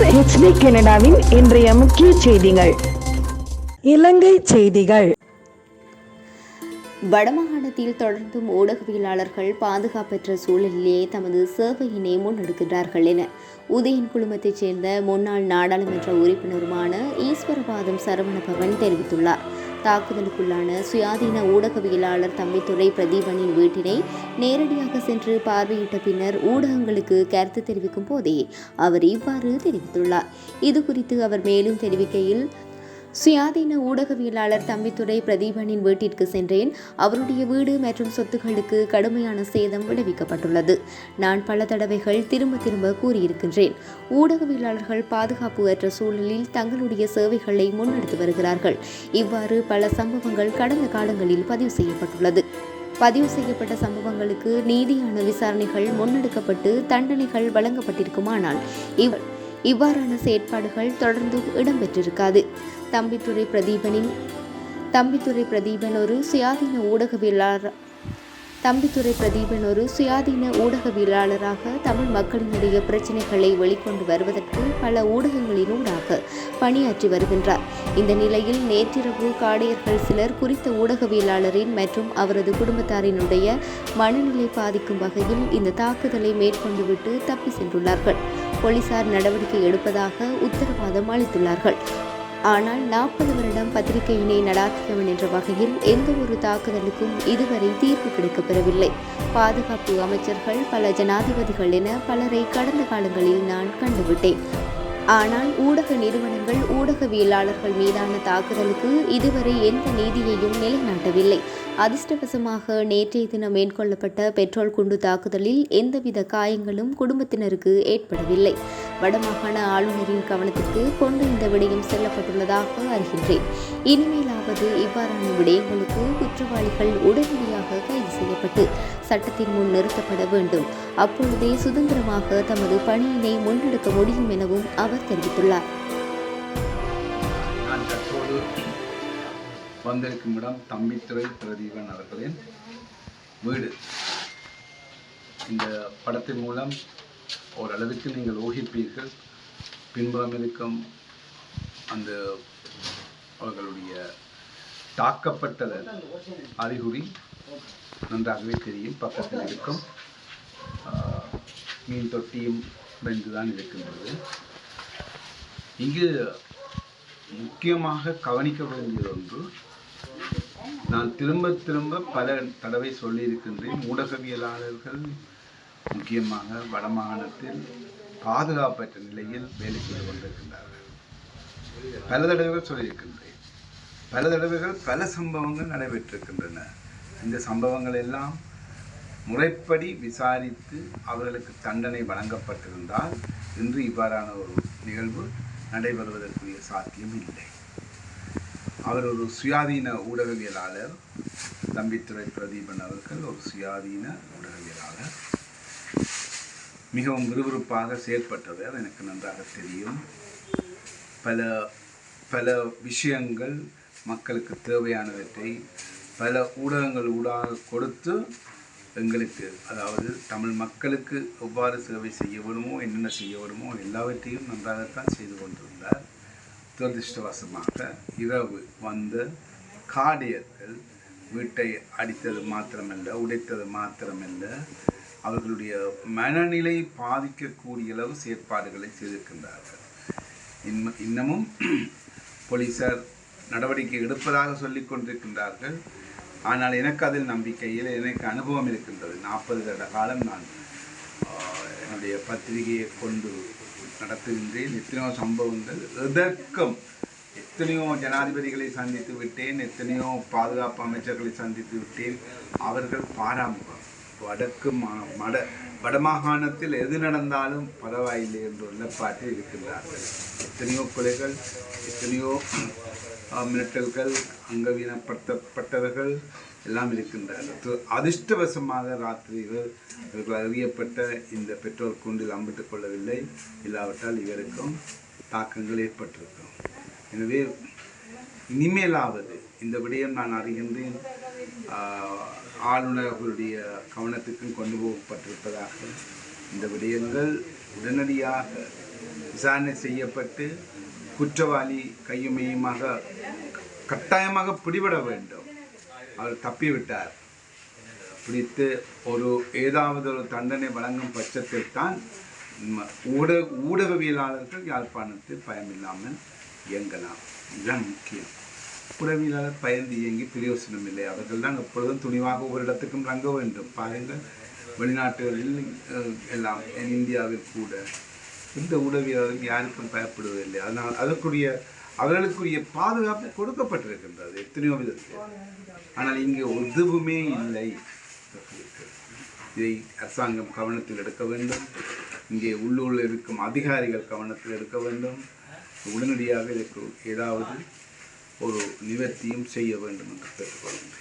உங்கள் ஹெச்டி கனடாவின் இன்றைய முக்கிய செய்திகள். இலங்கை செய்திகள். வடமாகாணத்தில் தொடர்ந்தும் ஊடகவியலாளர்கள் பாதுகாப்பற்ற சூழலிலேயே தமது சேவையினை முன்னெடுக்கின்றார்கள் என உதயன் குழுமத்தைச் சேர்ந்த முன்னாள் நாடாளுமன்ற உறுப்பினருமான ஈஸ்வரபாதம் சரவணபவன் தெரிவித்துள்ளார். தாக்குதலுக்குள்ளான சுயாதீன ஊடகவியலாளர் தம்பித்துறை பிரதீபனின் வீட்டினை நேரடியாக சென்று பார்வையிட்ட பின்னர் ஊடகங்களுக்கு கருத்து தெரிவிக்கும் போதே அவர் இவ்வாறு தெரிவித்துள்ளார். இதுகுறித்து அவர் மேலும் தெரிவிக்கையில் சுயாதீன ஊடகவியலாளர் தம்பித்துறை பிரதீபனின் வீட்டிற்கு சென்றேன். அவருடைய வீடு மற்றும் சொத்துக்களுக்கு கடுமையான சேதம் விளைவிக்கப்பட்டுள்ளது. நான் பல தடவைகள் திரும்ப திரும்ப கூறியிருக்கின்றேன். ஊடகவியலாளர்கள் பாதுகாப்பு அற்ற சூழலில் தங்களுடைய சேவைகளை முன்னெடுத்து வருகிறார்கள். இவ்வாறு பல சம்பவங்கள் கடந்த காலங்களில் பதிவு செய்யப்பட்டுள்ளது. பதிவு செய்யப்பட்ட சம்பவங்களுக்கு நீதியான விசாரணைகள் முன்னெடுக்கப்பட்டு தண்டனைகள் வழங்கப்பட்டிருக்குமானால் இவ் இவ்வாறான செயற்பாடுகள் தொடர்ந்து இடம்பெற்றிருக்காது. தம்பித்துறை பிரதீபனின் தம்பித்துறை பிரதீபன் ஒரு சுயாதீன ஊடகவியலாளர். தம்பித்துறை பிரதீபன் ஒரு சுயாதீன ஊடகவியலாளராக தமிழ் மக்களினுடைய பிரச்சனைகளை வெளிக்கொண்டு வருவதற்கு பல ஊடகங்களினூடாக பணியாற்றி வருகின்றார். இந்த நிலையில் நேற்றிரவு காடையர்கள் சிலர் குறித்த ஊடகவியலாளரின் மற்றும் அவரது குடும்பத்தாரினுடைய மனநிலை பாதிக்கும் வகையில் இந்த தாக்குதலை மேற்கொண்டுவிட்டு தப்பி சென்றுள்ளார்கள். போலீசார் நடவடிக்கை எடுப்பதாக உத்தரவாதம் அளித்துள்ளார்கள். ஆனால் நாற்பது வருடம் பத்திரிகையினை நடாத்தியவன் என்ற வகையில் எந்த ஒரு தாக்குதலுக்கும் இதுவரை தீர்வு கிடைக்கப்பெறவில்லை. பாதுகாப்பு அமைச்சர்கள் பல ஜனாதிபதிகள் என பலரை கடந்த காலங்களில் நான் கண்டுவிட்டேன். ஆனால் ஊடக நிறுவனங்கள் ஊடகவியலாளர்கள் மீதான தாக்குதலுக்கு இதுவரை எந்த நீதியையும் நிலைநாட்டவில்லை. அதிர்ஷ்டவசமாக நேற்றைய தினம் மேற்கொள்ளப்பட்ட பெட்ரோல் குண்டு தாக்குதலில் எந்தவித காயங்களும் குடும்பத்தினருக்கு ஏற்படவில்லை. வடமாகாண ஆளுநரின் கவனத்திற்கு கொண்டு இந்த விடயம் செல்லப்பட்டுள்ளதாக அறிகின்றேன். இனிமேலாவது இவ்வாறான விடயங்களுக்கு குற்றவாளிகள் உடனடியாக கைது செய்யப்பட்டு சட்டத்தின் முன் நிறுத்தப்பட வேண்டும். அப்பொழுதே சுதந்திரமாக தமது பணியினை முன்னெடுக்க முடியும் எனவும் அவர் தெரிவித்துள்ளார். வந்திருக்கும் இடம் தம்பித்துறை பிரதீபன் அவர்களின் வீடு. இந்த படத்தின் மூலம் ஓரளவுக்கு நீங்கள் ஊகிப்பீர்கள். பின்புறம் இருக்கும் அந்த அவர்களுடைய தாக்கப்பட்ட அறிகுறி நன்றாகவே தெரியும். பக்கத்தில் இருக்கும் மீன் தொட்டியும் வென்றுதான் இருக்கின்றது. இங்கு முக்கியமாக கவனிக்க வேண்டியது ஒன்று நான் திரும்ப திரும்ப பல தடவை சொல்லியிருக்கின்றேன். ஊடகவியலாளர்கள் முக்கியமாக வடமாகாணத்தில் பாதுகாப்பற்ற நிலையில் வேலை செய்து கொண்டிருக்கின்றார்கள். பல தடவைகள் சொல்லியிருக்கின்றேன். பல தடவைகள் பல சம்பவங்கள் நடைபெற்றிருக்கின்றன. இந்த சம்பவங்கள் எல்லாம் முறைப்படி விசாரித்து அவர்களுக்கு தண்டனை வழங்கப்பட்டிருந்தால் இன்று இவ்வாறான ஒரு நிகழ்வு நடைபெறுவதற்குரிய சாத்தியம் இல்லை. அவர் ஒரு சுயாதீன ஊடகவியலாளர் தம்பித்துறை பிரதீபன் அவர்கள் ஒரு சுயாதீன ஊடகவியலாளர். மிகவும் விறுவிறுப்பாக செயல்பட்டவர் எனக்கு நன்றாக தெரியும். பல பல விஷயங்கள் மக்களுக்கு தேவையானவற்றை பல ஊடகங்கள் ஊடாக கொடுத்து எங்களுக்கு அதாவது தமிழ் மக்களுக்கு எவ்வாறு சேவை செய்ய வேணுமோ என்னென்ன செய்ய வேணுமோ எல்லாவற்றையும் நன்றாகத்தான் செய்து கொண்டிருந்தார். துரதிருஷ்டவசமாக இரவு வந்த காடியர்கள் வீட்டை அடித்தது மாத்திரமல்ல உடைத்தது மாத்திரமல்ல அவர்களுடைய மனநிலை பாதிக்கக்கூடிய அளவு செயற்பாடுகளை செய்திருக்கின்றார்கள். இன்ன இன்னமும் போலீசார் நடவடிக்கை எடுப்பதாக சொல்லிக் கொண்டிருக்கின்றார்கள். ஆனால் எனக்கு அதில் நம்பிக்கையில் எனக்கு அனுபவம் இருக்கின்றது. நாற்பது வருட காலம் நான் என்னுடைய பத்திரிகையை கொண்டு நடத்துகின்றேன். எத்தனையோ சம்பவங்கள் எதற்கும் எத்தனையோ ஜனாதிபதிகளை சந்தித்து விட்டேன். எத்தனையோ பாதுகாப்பு அமைச்சர்களை சந்தித்து விட்டேன். அவர்கள் பாராமுகம் வடக்கு மா மட வடமாகாணத்தில் எது நடந்தாலும் பரவாயில்லை என்று உள்ள நிலப்பாட்டில் இருக்கின்றார்கள். எத்தனையோ கொலைகள் எத்தனையோ மிரட்டல்கள் அங்கவீனப்படுத்தப்பட்டவர்கள் எல்லாம் இருக்கின்றனர் அதிர்ஷ்டவசமாக அதிர்ஷ்டவசமாக ராத்திரிகள் இவர்கள் அறியப்பட்ட இந்த பெற்றோர் கூண்டில் அம்பிட்டுக் கொள்ளவில்லை. இல்லாவிட்டால் இவருக்கும் தாக்கங்கள் ஏற்பட்டிருக்கும். எனவே இனிமேலாவது இந்த விடயம் நான் அறிகின்றேன். ஆளுநர்களுடைய கவனத்துக்கும் கொண்டு போகப்பட்டிருப்பதாக. இந்த விடயங்கள் உடனடியாக விசாரணை செய்யப்பட்டு குற்றவாளி கையுமையுமாக கட்டாயமாக பிடிபட வேண்டும். அவர் தப்பிவிட்டார். பிடித்து ஒரு ஏதாவது ஒரு தண்டனை வழங்கும் பட்சத்தில் தான் ஊடக ஊடகவியலாளர்கள் யாழ்ப்பாணத்தில் பயமில்லாமல் இயங்கலாம். இதுதான் முக்கியம். ஊடகவியலாளர் பயந்து இயங்கி பிரயோசனம் இல்லை. அவர்கள் தான் எப்பொழுதும் துணிவாக ஒவ்வொரு இடத்துக்கும் ரங்க வேண்டும். பாருங்கள் வெளிநாட்டுகளில் எல்லாம் இந்தியாவில் கூட இந்த உளவியலும் யாருக்கும் பயப்படுவதில்லை. அதனால் அதற்குரிய அவர்களுக்குரிய பாதுகாப்பு கொடுக்கப்பட்டிருக்கின்றது எத்தனையோ விதத்தில். ஆனால் இங்கே எதுவுமே இல்லை. இதை அரசாங்கம் கவனத்தில் எடுக்க வேண்டும். இங்கே உள்ளூரில் இருக்கும் அதிகாரிகள் கவனத்தில் எடுக்க வேண்டும். உடனடியாக இதற்கு ஏதாவது ஒரு நிவர்த்தியும் செய்ய வேண்டும் என்று கேட்டுக்கொள்கிறேன்.